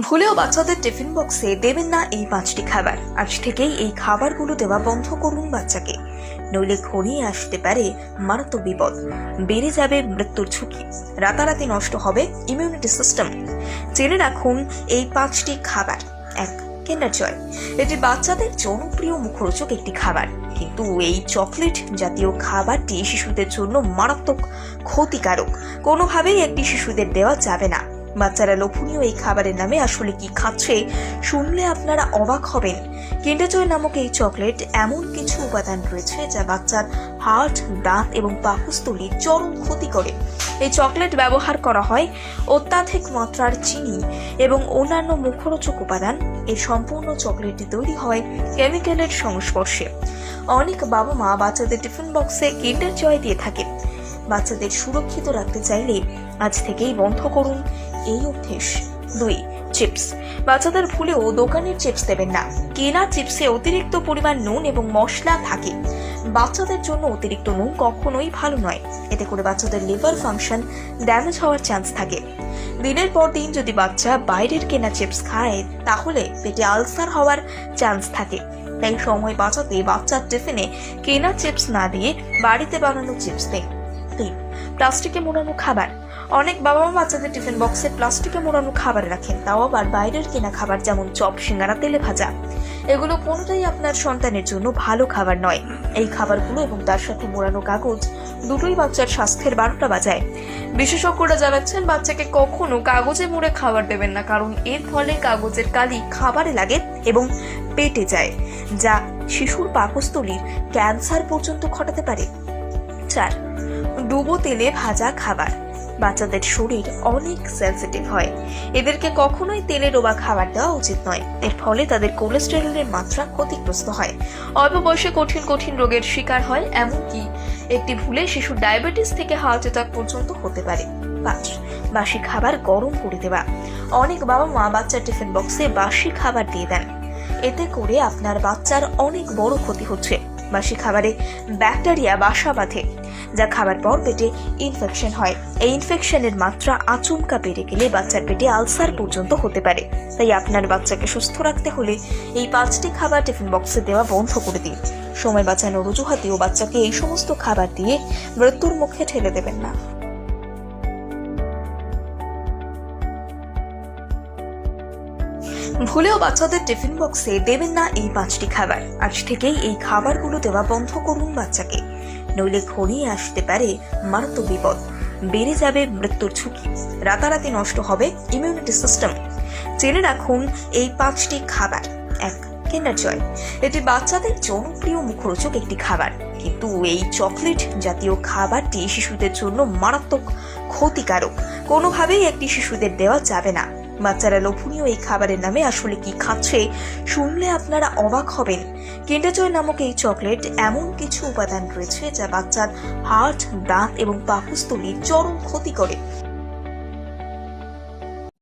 ভুলেও বাচ্চাদের টিফিন বক্সে দেবেন না এই পাঁচটি খাবার। আজ থেকেই এই খাবারগুলো দেওয়া বন্ধ করুন বাচ্চাকে। নইলে ঘনিয়ে আসতে পারে মারাত্মক বিপদ। বেড়ে যাবে মৃত্যুর ঝুঁকি। রাতারাতি নষ্ট হবে ইমিউনিটি সিস্টেম জেনে রাখুন এই পাঁচটি খাবার এক কিন্ডার জয়। এটি বাচ্চাদের জনপ্রিয় মুখরোচক একটি খাবার। কিন্তু এই চকলেট জাতীয় খাবারটি শিশুদের জন্য মারাত্মক ক্ষতিকারক। কোনোভাবেই একটি শিশুদের দেওয়া যাবে না। বাচ্চারা লোভনীয় এই খাবারের নামে আসলে কি খাচ্ছে শুনলে আপনারা অবাক হবেন। কিন্ডারজয় নামক এই চকলেট এমন কিছু উপাদান রয়েছে যা বাচ্চার হার্ট, দাঁত এবং পাকস্থলীর চরম ক্ষতি করে। এই চকলেট ব্যবহার করা হয় অত্যাধিক মাত্রার চিনি এবং অন্যান্য মুখরোচক উপাদান। এই সম্পূর্ণ চকলেটটি তৈরি হয় কেমিক্যালের সংস্পর্শে। অনেক বাবা মা বাচ্চাদের টিফিন বক্সে কিন্ডার জয় দিয়ে থাকে। বাচ্চাদের সুরক্ষিত রাখতে চাইলে আজ থেকেই বন্ধ করুন। এই অভ্যেস। দুই, চিপস। বাচ্চাদের ভুলেও দোকানের চিপস দেবেন না। কেনা চিপসে অতিরিক্ত পরিমাণ নুন এবং মশলা থাকে। বাচ্চাদের জন্য অতিরিক্ত নুন কখনোই ভালো নয়। এতে করে বাচ্চাদের লিভার ফাংশন ড্যামেজ হওয়ার চান্স থাকে। দিনের পর দিন যদি বাচ্চা বাইরের কেনা চিপস খায়, তাহলে পেটে আলসার হওয়ার চান্স থাকে। তাই সময় বাঁচাতে বাচ্চার টিফিনে কেনা চিপস না দিয়ে বাড়িতে বানানো চিপস দেয় তিন প্লাস্টিকে মোড়ানো খাবার। অনেক বাবা মা বাচ্চাদের টিফিন বক্সে প্লাস্টিকে মোড়ানো খাবার রাখেন, তাও আবার বাইরের কেনা খাবার যেমন চপ, সিঙ্গারা, তেলে ভাজা। এগুলো কোনোটাই আপনার সন্তানের জন্য ভালো খাবার নয়। এই খাবারগুলো এবং তার সাথে মোড়ানো কাগজ দুটোই বাচ্চার স্বাস্থ্যের বারোটা বাজায়। বিশেষজ্ঞরা জানাচ্ছেন, বাচ্চাকে কখনো কাগজে মুড়ে খাবার দেবেন না, কারণ এর ফলে কাগজের কালি খাবারে লাগে এবং পেটে যায়, যা শিশুর পাকস্থলীর ক্যান্সার পর্যন্ত ঘটাতে পারে। চার ডুবো তেলে ভাজা খাবার। বাচ্চাদের শরীর অনেক সেন্সিটিভ হয়। এদেরকে কখনোই তেলে ডোবা খাবার দেওয়া উচিত নয়। এর ফলে তাদের কোলেস্টেরলের মাত্রা ক্ষতিগ্রস্ত হয়। অল্প বয়সে কঠিন কঠিন রোগের শিকার হয়, এমনকি একটি ভুলে শিশুর ডায়াবেটিস থেকে হার্ট অ্যাটাক পর্যন্ত হতে পারে। পাঁচ, বাসি খাবার গরম করে দেওয়া। অনেক বাবা মা বাচ্চার টিফিন বক্সে বাসি খাবার দিয়ে দেন। এতে করে আপনার বাচ্চার অনেক বড় ক্ষতি হচ্ছে। বাসি খাবারে ব্যাকটেরিয়া, বাসা বাঁধে। যা খাবার পর পেটে ইনফেকশন হয়। এই ইনফেকশনের মাত্রা আচমকা বেড়ে গেলে বাচ্চার পেটে আলসার পর্যন্ত হতে পারে। তাই আপনার বাচ্চাকে সুস্থ রাখতে হলে এই পাঁচটি খাবার টিফিন বক্সে দেওয়া বন্ধ করে দিন। সময় বাঁচানোর অজুহাতেও বাচ্চাকে এই সমস্ত খাবার দিয়ে মৃত্যুর মুখে ঠেলে দেবেন না। ভুলেও বাচ্চাদের টিফিন বক্সে দেবেন না এই পাঁচটি খাবার। আজ থেকেই এই খাবারগুলো দেওয়া বন্ধ করুন বাচ্চাকে। নইলে ঘনিয়ে আসতে পারে মারাত্মক বিপদ। বেড়ে যাবে মৃত্যুর ঝুঁকি। রাতারাতি নষ্ট হবে ইমিউনিটি সিস্টেম জেনে রাখুন এই পাঁচটি খাবার। এক কিন্ডার জয়। এটি বাচ্চাদের জনপ্রিয় মুখরোচক একটি খাবার। কিন্তু এই চকলেট জাতীয় খাবারটি শিশুদের জন্য মারাত্মক ক্ষতিকারক। কোনোভাবেই একটি শিশুদের দেওয়া যাবে না। বাচ্চারা লোভনীয় এই খাবারের নামে আসলে কি খাচ্ছে শুনলে আপনারা অবাক হবেন। কিন্ডারজয় নামক এই চকলেট এমন কিছু উপাদান রয়েছে যা বাচ্চার হার্ট, দাঁত এবং পাকস্থলীর চরম ক্ষতি করে।